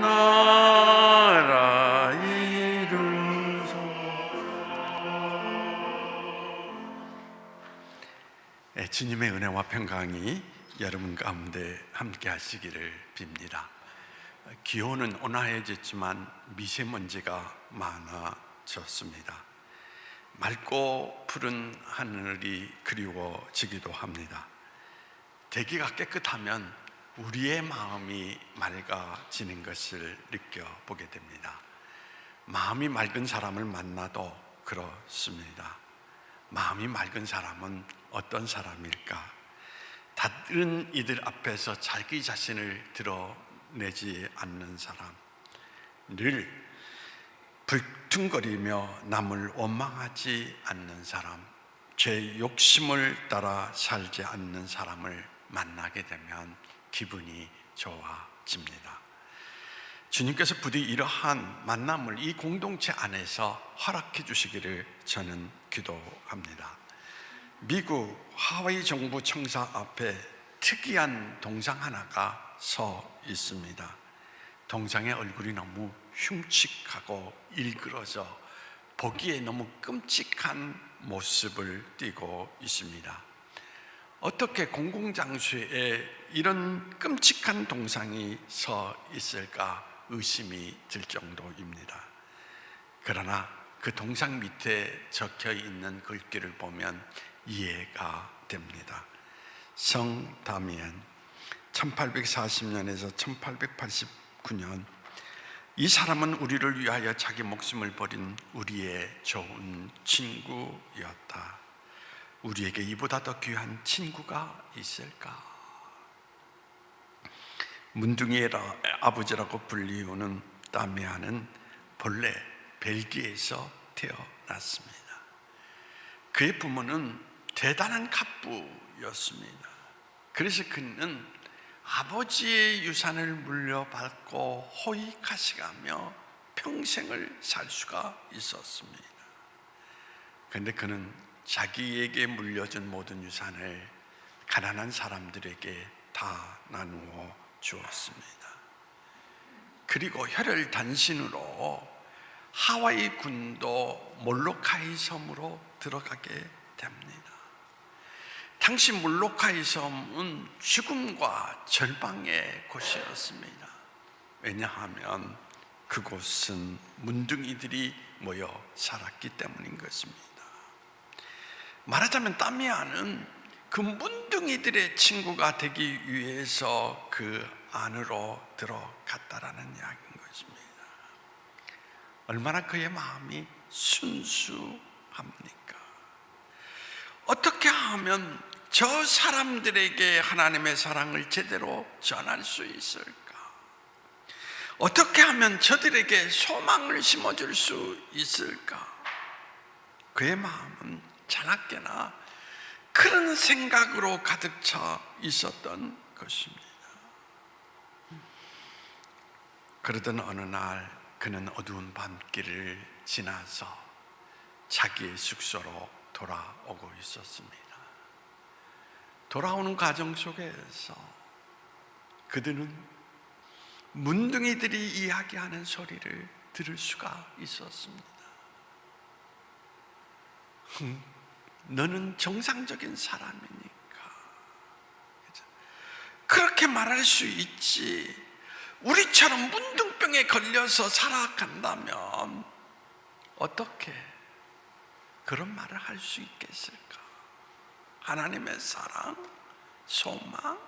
나라 이루소 예, 주님의 은혜와 평강이 여러분 가운데 함께 하시기를 빕니다. 기온은 온화해졌지만 미세먼지가 많아졌습니다. 맑고 푸른 하늘이 그리워지기도 합니다. 대기가 깨끗하면 우리의 마음이 맑아지는 것을 느껴보게 됩니다. 마음이 맑은 사람을 만나도 그렇습니다. 마음이 맑은 사람은 어떤 사람일까? 다른 이들 앞에서 자기 자신을 드러내지 않는 사람, 늘 불퉁거리며 남을 원망하지 않는 사람, 제 욕심을 따라 살지 않는 사람을 만나게 되면 기분이 좋아집니다. 주님께서 부디 이러한 만남을 이 공동체 안에서 허락해 주시기를 저는 기도합니다. 미국 하와이 정부 청사 앞에 특이한 동상 하나가 서 있습니다. 동상의 얼굴이 너무 흉측하고 일그러져 보기에 너무 끔찍한 모습을 띠고 있습니다. 어떻게 공공장소에 이런 끔찍한 동상이 서 있을까 의심이 들 정도입니다. 그러나 그 동상 밑에 적혀 있는 글귀를 보면 이해가 됩니다. 성 다미엔 1840년에서 1889년 이 사람은 우리를 위하여 자기 목숨을 버린 우리의 좋은 친구였다. 우리에게 이보다 더 귀한 친구가 있을까? 문둥이의 아버지라고 불리우는 따미아는 본래 벨기에에서 태어났습니다. 그의 부모는 대단한 갑부였습니다. 그래서 그는 아버지의 유산을 물려받고 호의가시가며 평생을 살 수가 있었습니다. 그런데 그는 자기에게 물려준 모든 유산을 가난한 사람들에게 다 나누어 주었습니다. 그리고 혈혈 단신으로 하와이 군도 몰로카이 섬으로 들어가게 됩니다. 당시 몰로카이 섬은 죽음과 절방의 곳이었습니다. 왜냐하면 그곳은 문둥이들이 모여 살았기 때문인 것입니다. 말하자면 따미아는 그 문둥이들의 친구가 되기 위해서 그 안으로 들어갔다라는 이야기인 것입니다. 얼마나 그의 마음이 순수합니까? 어떻게 하면 저 사람들에게 하나님의 사랑을 제대로 전할 수 있을까? 어떻게 하면 저들에게 소망을 심어줄 수 있을까? 그의 마음은 자나깨나 그런 생각으로 가득 차 있었던 것입니다. 그러던 어느 날 그는 어두운 밤길을 지나서 자기의 숙소로 돌아오고 있었습니다. 돌아오는 과정 속에서 그들은 문둥이들이 이야기하는 소리를 들을 수가 있었습니다. 너는 정상적인 사람이니까. 그렇게 말할 수 있지. 우리처럼 문둥병에 걸려서 살아간다면 어떻게 그런 말을 할 수 있겠을까? 하나님의 사랑, 소망,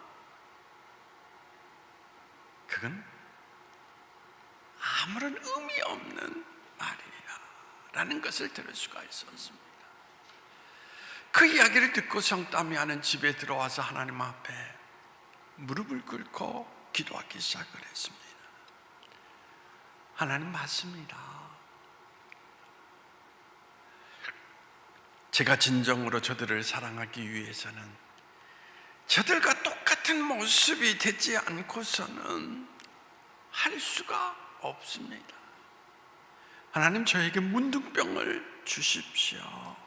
그건 아무런 의미 없는 말이야. 라는 것을 들을 수가 있었습니다. 그 이야기를 듣고 성땀이 하는 집에 들어와서 하나님 앞에 무릎을 꿇고 기도하기 시작을 했습니다. 하나님 맞습니다. 제가 진정으로 저들을 사랑하기 위해서는 저들과 똑같은 모습이 되지 않고서는 할 수가 없습니다. 하나님 저에게 문둥병을 주십시오.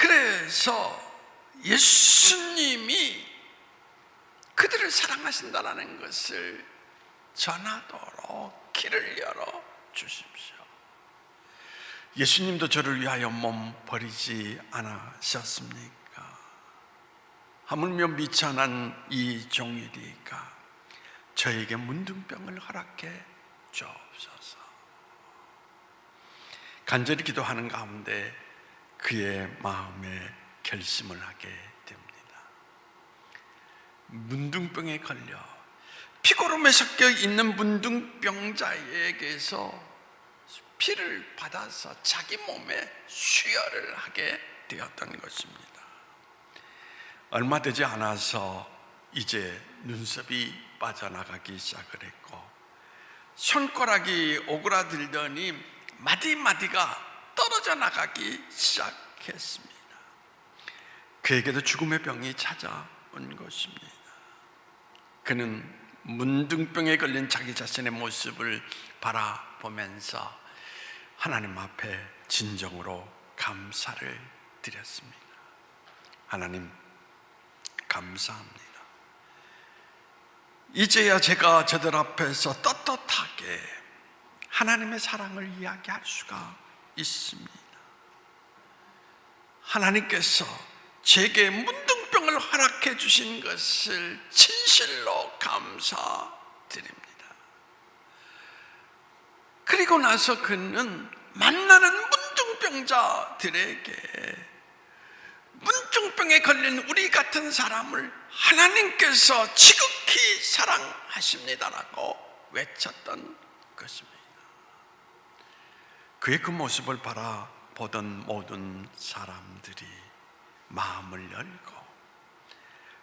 그래서 예수님이 그들을 사랑하신다라는 것을 전하도록 길을 열어 주십시오. 예수님도 저를 위하여 몸 버리지 않으셨습니까? 하물며 미천한 이 종일이가 저에게 문둥병을 허락해 주옵소서. 간절히 기도하는 가운데 그의 마음에 결심을 하게 됩니다. 문둥병에 걸려 피고름에 섞여 있는 문둥병자에게서 피를 받아서 자기 몸에 수혈을 하게 되었던 것입니다. 얼마 되지 않아서 이제 눈썹이 빠져나가기 시작을 했고 손가락이 오그라들더니 마디마디가 떨어져 나가기 시작했습니다. 그에게도 죽음의 병이 찾아온 것입니다. 그는 문둥병에 걸린 자기 자신의 모습을 바라보면서 하나님 앞에 진정으로 감사를 드렸습니다. 하나님, 감사합니다. 이제야 제가 저들 앞에서 떳떳하게 하나님의 사랑을 이야기할 수가 있습니다. 하나님께서 제게 문둥병을 허락해 주신 것을 진실로 감사드립니다. 그리고 나서 그는 만나는 문둥병자들에게 문둥병에 걸린 우리 같은 사람을 하나님께서 지극히 사랑하십니다라고 외쳤던 것입니다. 그의 그 모습을 바라보던 모든 사람들이 마음을 열고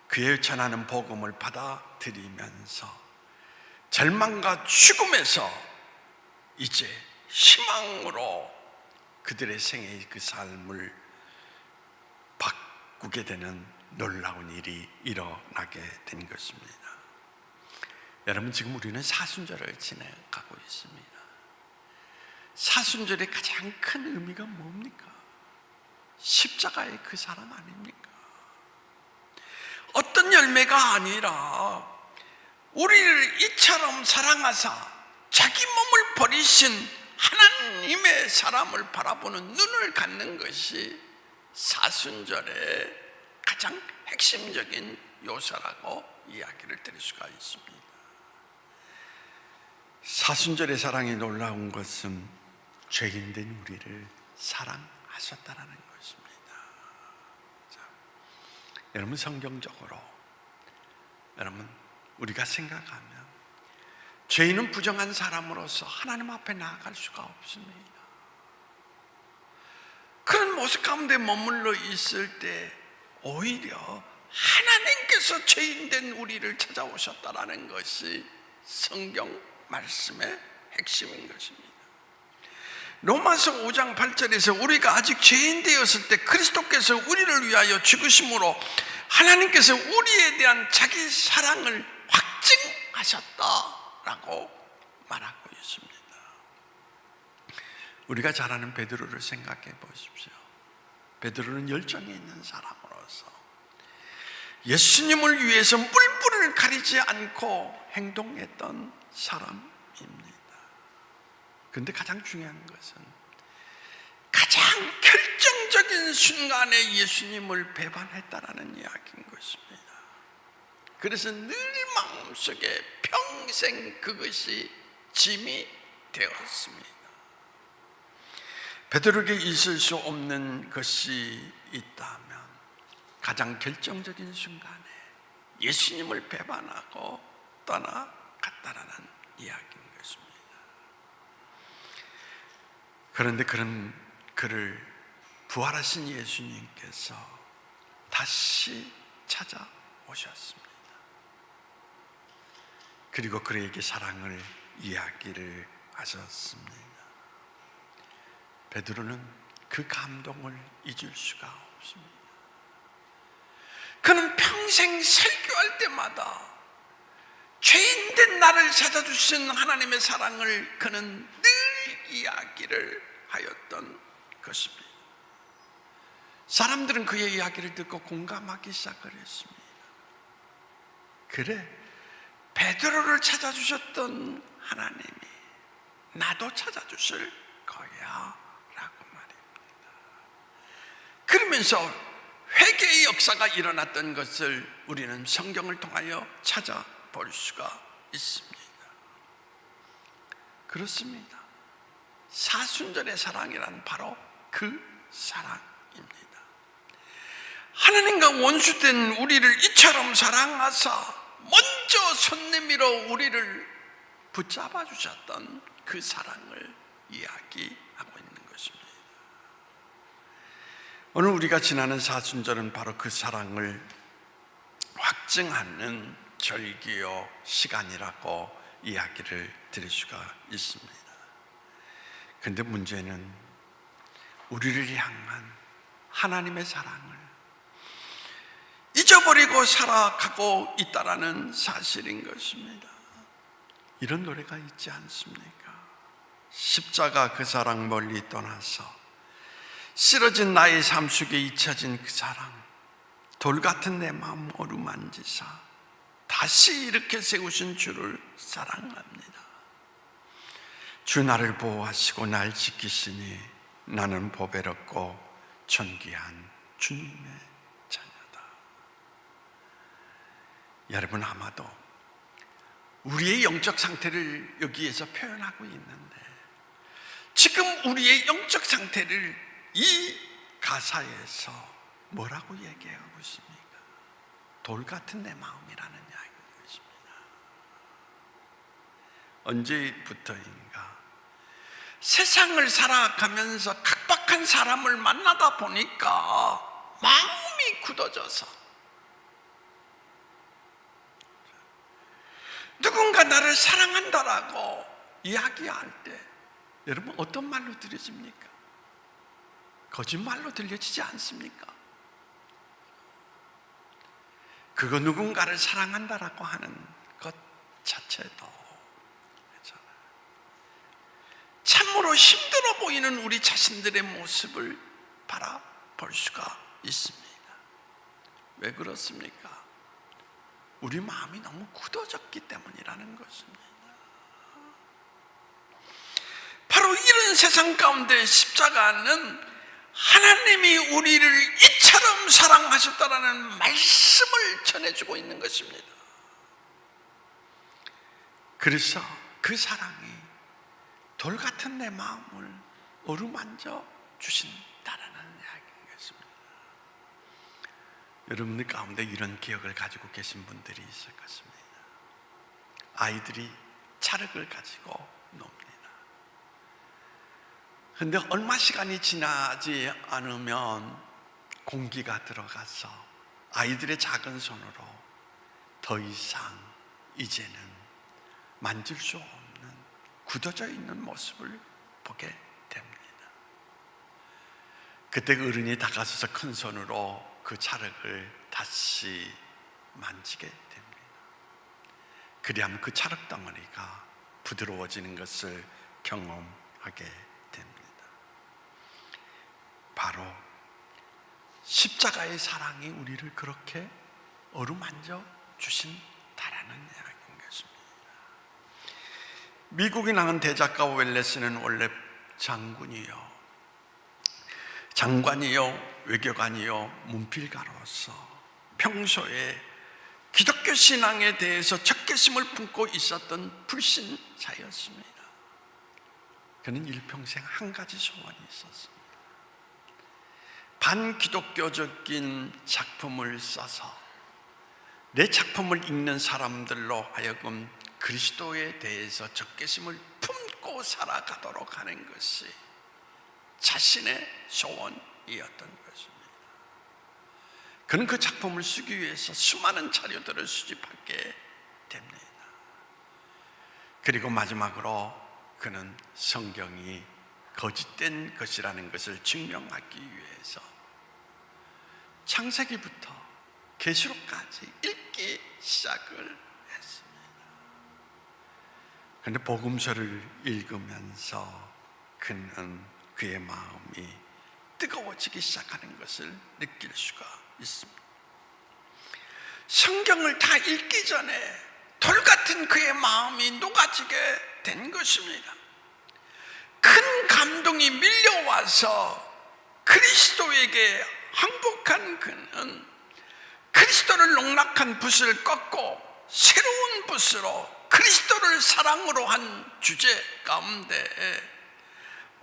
그의 전하는 복음을 받아들이면서 절망과 죽음에서 이제 희망으로 그들의 생애의 그 삶을 바꾸게 되는 놀라운 일이 일어나게 된 것입니다. 여러분 지금 우리는 사순절을 지내가고 있습니다. 사순절의 가장 큰 의미가 뭡니까? 십자가의 그 사람 아닙니까? 어떤 열매가 아니라 우리를 이처럼 사랑하사 자기 몸을 버리신 하나님의 사람을 바라보는 눈을 갖는 것이 사순절의 가장 핵심적인 요소라고 이야기를 드릴 수가 있습니다. 사순절의 사랑이 놀라운 것은 죄인 된 우리를 사랑하셨다라는 것입니다. 자, 여러분 성경적으로 여러분 우리가 생각하면 죄인은 부정한 사람으로서 하나님 앞에 나아갈 수가 없습니다. 그런 모습 가운데 머물러 있을 때 오히려 하나님께서 죄인된 우리를 찾아오셨다라는 것이 성경 말씀의 핵심인 것입니다. 로마서 5장 8절에서 우리가 아직 죄인 되었을 때 그리스도께서 우리를 위하여 죽으심으로 하나님께서 우리에 대한 자기 사랑을 확증하셨다라고 말하고 있습니다. 우리가 잘 아는 베드로를 생각해 보십시오. 베드로는 열정이 있는 사람으로서 예수님을 위해서 뿔뿔을 가리지 않고 행동했던 사람입니다. 그런데 가장 중요한 것은 가장 결정적인 순간에 예수님을 배반했다라는 이야기인 것입니다. 그래서 늘 마음속에 평생 그것이 짐이 되었습니다. 베드로에게 있을 수 없는 것이 있다면 가장 결정적인 순간에 예수님을 배반하고 떠나갔다라는 이야기인 것입니다. 그런데 그런 그를 부활하신 예수님께서 다시 찾아오셨습니다. 그리고 그에게 사랑을 이야기를 하셨습니다. 베드로는 그 감동을 잊을 수가 없습니다. 그는 평생 설교할 때마다 죄인 된 나를 찾아주신 하나님의 사랑을 그는 늘 이야기를 하였던 것입니다. 사람들은 그의 이야기를 듣고 공감하기 시작을 했습니다. 그래, 베드로를 찾아주셨던 하나님이 나도 찾아주실 거야 라고 말입니다 그러면서 회개의 역사가 일어났던 것을 우리는 성경을 통하여 찾아볼 수가 있습니다 그렇습니다 사순절의 사랑이란 바로 그 사랑입니다 하나님과 원수된 우리를 이처럼 사랑하사 먼저 손 내밀어 우리를 붙잡아 주셨던 그 사랑을 이야기하고 있는 것입니다. 오늘 우리가 지나는 사순절은 바로 그 사랑을 확증하는 절기요 시간이라고 이야기를 드릴 수가 있습니다. 근데 문제는 우리를 향한 하나님의 사랑을 잊어버리고 살아가고 있다라는 사실인 것입니다. 이런 노래가 있지 않습니까? 십자가 그 사랑 멀리 떠나서 쓰러진 나의 삶 속에 잊혀진 그 사랑 돌 같은 내 마음 어루만지사 다시 이렇게 세우신 주를 사랑합니다. 주 나를 보호하시고 날 지키시니 나는 보배롭고 존귀한 주님의 자녀다. 여러분 아마도 우리의 영적 상태를 여기에서 표현하고 있는데 지금 우리의 영적 상태를 이 가사에서 뭐라고 얘기하고 있습니까? 돌 같은 내 마음이라는 이야기인 것입니다. 언제부터인가 세상을 살아가면서 각박한 사람을 만나다 보니까 마음이 굳어져서 누군가 나를 사랑한다라고 이야기할 때 여러분 어떤 말로 들려집니까? 거짓말로 들려지지 않습니까? 그거 누군가를 사랑한다라고 하는 것 자체도 그렇잖아요. 참으로 힘들어 보이는 우리 자신들의 모습을 바라볼 수가 있습니다. 왜 그렇습니까? 우리 마음이 너무 굳어졌기 때문이라는 것입니다. 바로 이런 세상 가운데 십자가는 하나님이 우리를 이처럼 사랑하셨다라는 말씀을 전해주고 있는 것입니다. 그래서 그 사랑이 돌 같은 내 마음을 어루만져 주신다라는 이야기인 것입니다. 여러분들 가운데 이런 기억을 가지고 계신 분들이 있을 것입니다. 아이들이 찰흙을 가지고 놉니다. 근데 얼마 시간이 지나지 않으면 공기가 들어가서 아이들의 작은 손으로 더 이상 이제는 만질 수 없는 굳어져 있는 모습을 보게 됩니다. 그때 그 어른이 다가서서 큰 손으로 그 찰흙을 다시 만지게 됩니다. 그리하면 그 찰흙 덩어리가 부드러워지는 것을 경험하게 됩니다. 바로 십자가의 사랑이 우리를 그렇게 어루만져 주신다라는. 미국이 낳은 대작가 웰레스는 원래 장군이요, 장관이요, 외교관이요, 문필가로서 평소에 기독교 신앙에 대해서 적개심을 품고 있었던 불신자였습니다. 그는 일평생 한 가지 소원이 있었습니다. 반기독교적인 작품을 써서 내 작품을 읽는 사람들로 하여금 그리스도에 대해서 적개심을 품고 살아가도록 하는 것이 자신의 소원이었던 것입니다. 그는 그 작품을 쓰기 위해서 수많은 자료들을 수집하게 됩니다. 그리고 마지막으로 그는 성경이 거짓된 것이라는 것을 증명하기 위해서 창세기부터 계시록까지 읽기 시작을 했습니다. 그런데 복음서를 읽으면서 그는 그의 마음이 뜨거워지기 시작하는 것을 느낄 수가 있습니다. 성경을 다 읽기 전에 돌 같은 그의 마음이 녹아지게 된 것입니다. 큰 감동이 밀려와서 그리스도에게 항복한 그는 그리스도를 농락한 붓을 꺾고 새로운 붓으로 그리스도를 사랑으로 한 주제 가운데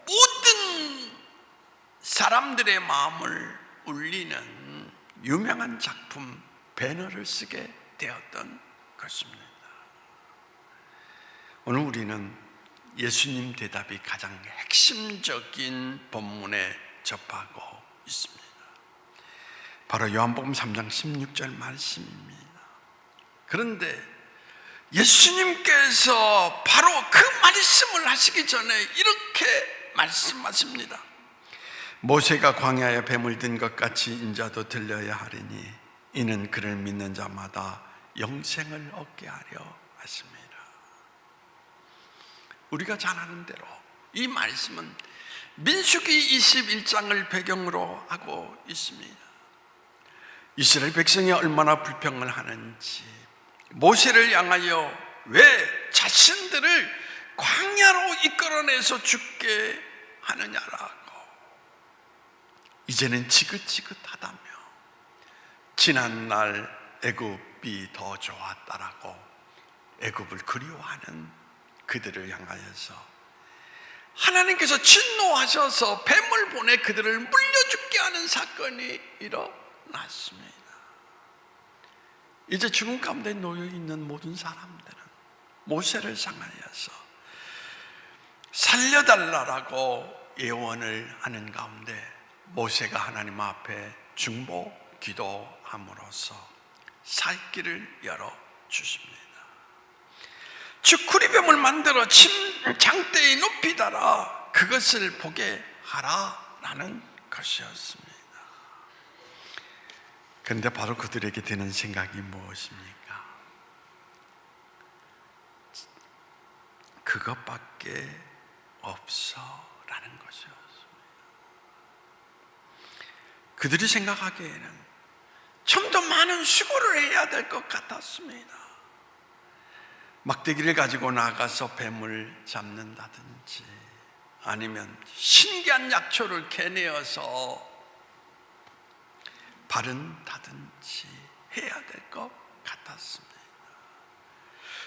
모든 사람들의 마음을 울리는 유명한 작품 배너를 쓰게 되었던 것입니다. 오늘 우리는 예수님 대답이 가장 핵심적인 본문에 접하고 있습니다. 바로 요한복음 3장 16절 말씀입니다. 그런데 예수님께서 바로 그 말씀을 하시기 전에 이렇게 말씀하십니다. 모세가 광야에 뱀을 든 것 같이 인자도 들려야 하리니 이는 그를 믿는 자마다 영생을 얻게 하려 하십니다. 우리가 잘 아는 대로 이 말씀은 민수기 21장을 배경으로 하고 있습니다. 이스라엘 백성이 얼마나 불평을 하는지 모세를 향하여 왜 자신들을 광야로 이끌어내서 죽게 하느냐라고 이제는 지긋지긋하다며 지난날 애굽이 더 좋았다라고 애굽을 그리워하는 그들을 향하여서 하나님께서 진노하셔서 뱀을 보내 그들을 물려 죽게 하는 사건이 일어났습니다. 이제 죽음 가운데 놓여 있는 모든 사람들은 모세를 상하여서 살려달라라고 예원을 하는 가운데 모세가 하나님 앞에 중보 기도함으로써 살 길을 열어 주십니다. 즉 구리뱀을 만들어 침 장대에 높이 달아 그것을 보게 하라라는 것이었습니다. 그런데 바로 그들에게 드는 생각이 무엇입니까? 그것밖에 없어라는 것이었습니다. 그들이 생각하기에는 좀 더 많은 수고를 해야 될 것 같았습니다. 막대기를 가지고 나가서 뱀을 잡는다든지 아니면 신기한 약초를 캐내어서 바른다든지 해야 될 것 같았습니다.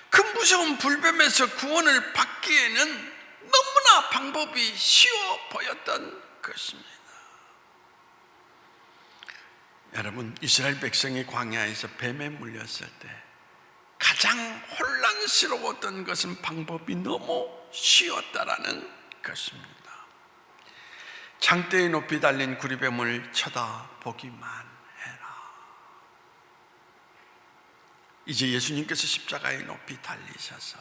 그 무서운 불뱀에서 구원을 받기에는 너무나 방법이 쉬워 보였던 것입니다. 여러분, 이스라엘 백성이 광야에서 뱀에 물렸을 때 가장 혼란스러웠던 것은 방법이 너무 쉬웠다라는 것입니다. 장대에 높이 달린 구리뱀을 쳐다보기만 해라. 이제 예수님께서 십자가에 높이 달리셔서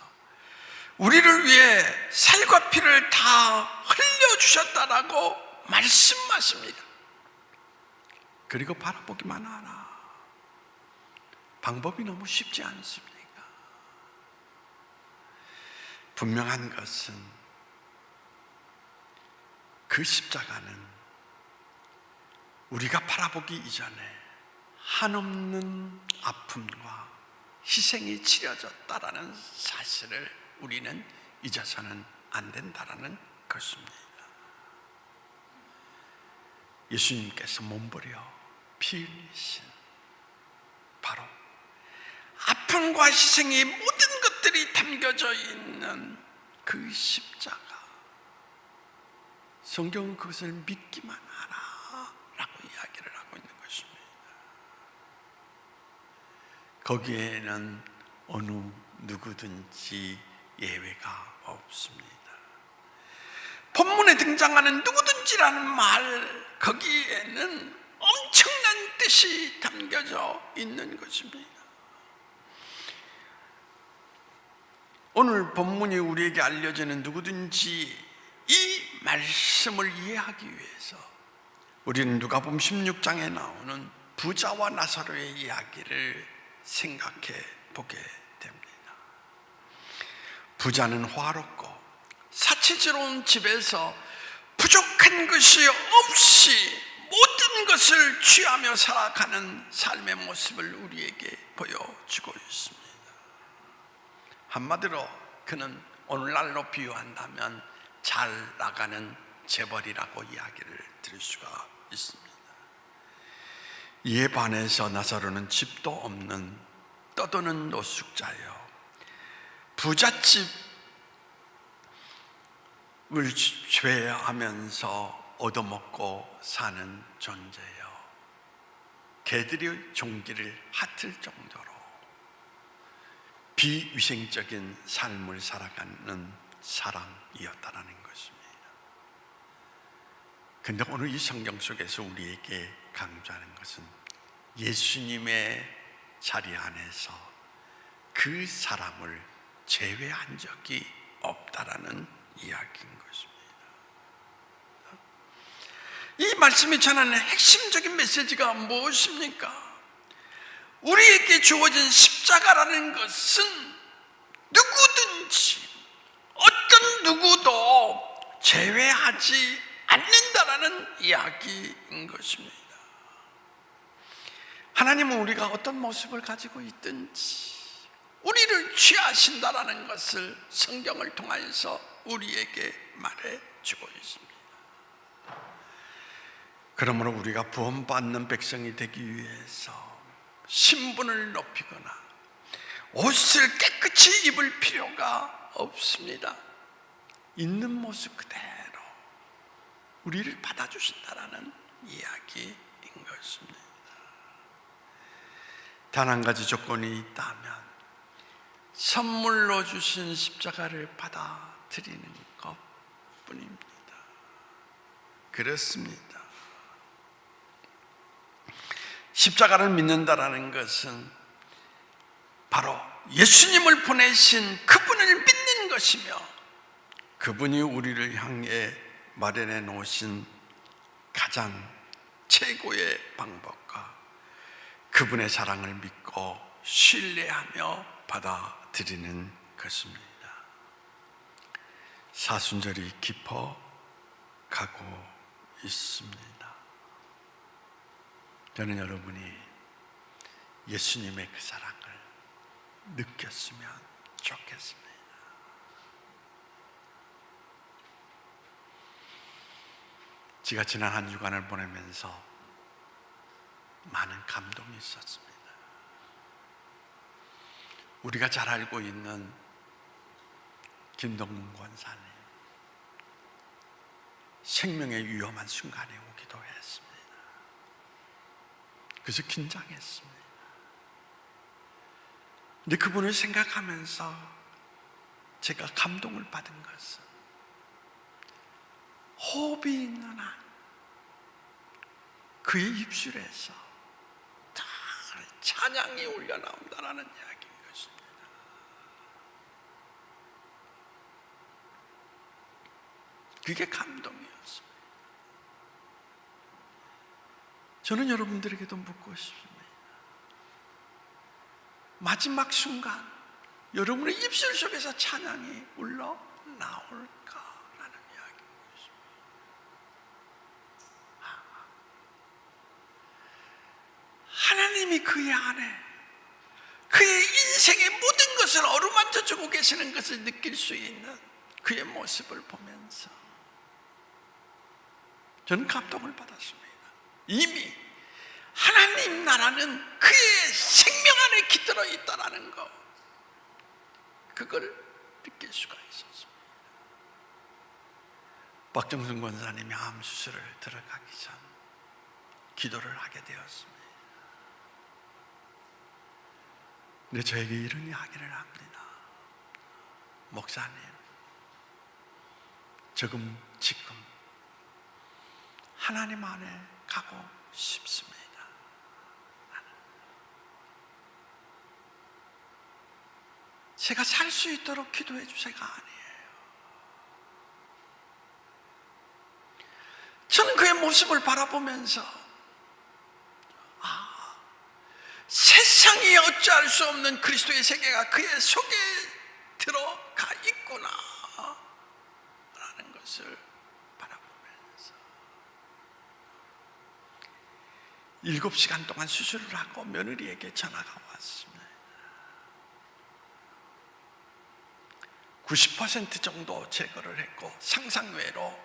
우리를 위해 살과 피를 다 흘려주셨다라고 말씀하십니다. 그리고 바라보기만 하라. 방법이 너무 쉽지 않습니까? 분명한 것은 그 십자가는 우리가 바라보기 이전에 한없는 아픔과 희생이 치러졌다라는 사실을 우리는 잊어서는 안 된다라는 것입니다. 예수님께서 몸부려 피 흘리신 바로 아픔과 희생의 모든 것들이 담겨져 있는 그 십자가. 성경은 그것을 믿기만 하라 라고 이야기를 하고 있는 것입니다. 거기에는 어느 누구든지 예외가 없습니다. 본문에 등장하는 누구든지라는 말, 거기에는 엄청난 뜻이 담겨져 있는 것입니다. 오늘 본문이 우리에게 알려지는 누구든지 이 말씀을 이해하기 위해서 우리는 누가복음 16장에 나오는 부자와 나사로의 이야기를 생각해 보게 됩니다. 부자는 화롭고 사치스러운 집에서 부족한 것이 없이 모든 것을 취하며 살아가는 삶의 모습을 우리에게 보여주고 있습니다. 한마디로 그는 오늘날로 비유한다면 잘 나가는 재벌이라고 이야기를 드릴 수가 있습니다. 이에 반해서 나사로는 집도 없는 떠도는 노숙자요. 부잣집을 죄하면서 얻어먹고 사는 존재요. 개들이 종기를 핫을 정도로 비위생적인 삶을 살아가는 사람이었다라는 것입니다. 근데 오늘 이 성경 속에서 우리에게 강조하는 것은 예수님의 자리 안에서 그 사람을 제외한 적이 없다라는 이야기인 것입니다. 이 말씀이 전하는 핵심적인 메시지가 무엇입니까? 우리에게 주어진 십자가라는 것은 누구든지 어떤 누구도 제외하지 않는다라는 이야기인 것입니다. 하나님은 우리가 어떤 모습을 가지고 있든지 우리를 취하신다라는 것을 성경을 통하여서 우리에게 말해 주고 있습니다. 그러므로 우리가 구원받는 백성이 되기 위해서 신분을 높이거나 옷을 깨끗이 입을 필요가 없습니다. 있는 모습 그대로 우리를 받아주신다라는 이야기인 것입니다. 단 한 가지 조건이 있다면 선물로 주신 십자가를 받아들이는 것 뿐입니다. 그렇습니다. 십자가를 믿는다라는 것은 바로 예수님을 보내신 그분을 믿는 것이며 그분이 우리를 향해 마련해 놓으신 가장 최고의 방법과 그분의 사랑을 믿고 신뢰하며 받아들이는 것입니다. 사순절이 깊어 가고 있습니다. 저는 여러분이 예수님의 그 사랑을 느꼈으면 좋겠습니다. 제가 지난 한 주간을 보내면서 많은 감동이 있었습니다. 우리가 잘 알고 있는 김동문 권사님 생명의 위험한 순간에 오기도 했습니다. 그래서 긴장했습니다. 근데 그분을 생각하면서 제가 감동을 받은 것은 호흡이 있는 한 그의 입술에서 다 찬양이 울려 나온다라는 이야기인 것입니다. 그게 감동이었습니다. 저는 여러분들에게도 묻고 싶습니다. 마지막 순간 여러분의 입술 속에서 찬양이 울러 나올까라는 이야기인 것입니다. 하나님이 그의 안에 그의 인생의 모든 것을 어루만져 주고 계시는 것을 느낄 수 있는 그의 모습을 보면서 저는 감동을 받았습니다. 이미 하나님 나라는 그의 생명 안에 깃들어 있다라는 것, 그걸 느낄 수가 있었습니다. 박정순 권사님이 암 수술을 들어가기 전 기도를 하게 되었습니다. 근데 저에게 이런 이야기를 합니다. 목사님, 조금 지금 하나님 안에 가고 싶습니다. 제가 살 수 있도록 기도해 주세가 아니에요. 저는 그의 모습을 바라보면서 아, 세상이 어찌할 수 없는 그리스도의 세계가 그의 속에 들어가 있구나 라는 것을 바라보면서 일곱 시간 동안 수술을 하고 며느리에게 전화가 왔습니다. 90% 정도 제거를 했고 상상외로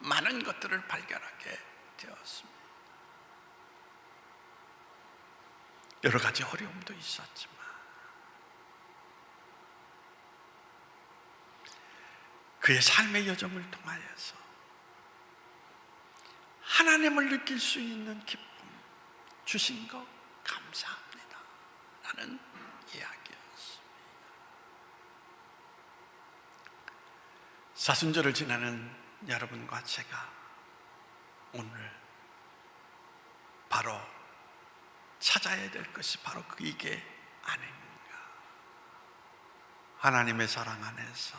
많은 것들을 발견하게 되었습니다. 여러 가지 어려움도 있었지만 그의 삶의 여정을 통하여서 하나님을 느낄 수 있는 기쁨 주신 것 감사합니다. 라는 이야기였습니다. 사순절을 지나는 여러분과 제가 오늘 바로 찾아야 될 것이 바로 그 이게 아닌가. 하나님의 사랑 안에서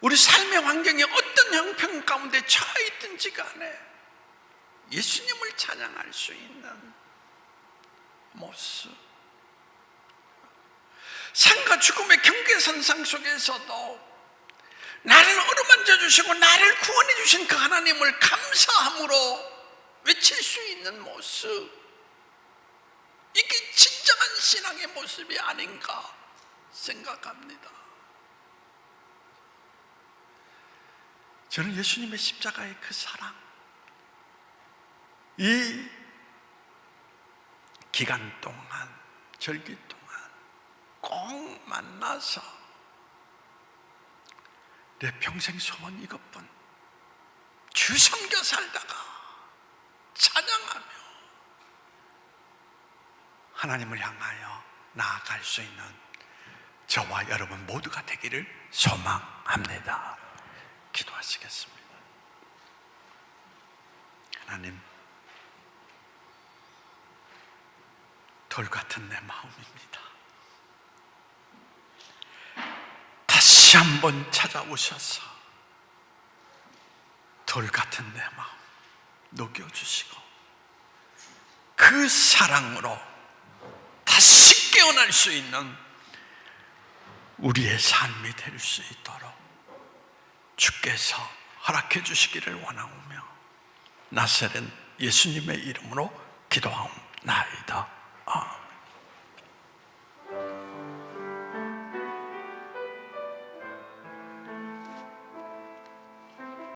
우리 삶의 환경이 어떤 형편 가운데 처해 있든지 간에 예수님을 찬양할 수 있는 모습. 삶과 죽음의 경계선상 속에서도 나를 어루만져 주시고 나를 구원해 주신 그 하나님을 감사함으로 외칠 수 있는 모습. 이게 진정한 신앙의 모습이 아닌가 생각합니다. 저는 예수님의 십자가의 그 사랑, 이 기간 동안, 절기 동안 꼭 만나서 내 평생 소원 이것뿐 주 섬겨 살다가 찬양하며 하나님을 향하여 나아갈 수 있는 저와 여러분 모두가 되기를 소망합니다. 기도하시겠습니다. 하나님, 돌 같은 내 마음입니다. 다시 한번 찾아오셔서 돌 같은 내 마음 녹여주시고 그 사랑으로 깨어날 수 있는 우리의 삶이 될 수 있도록 주께서 허락해 주시기를 원하오며 나사렛 예수님의 이름으로 기도하옵나이다.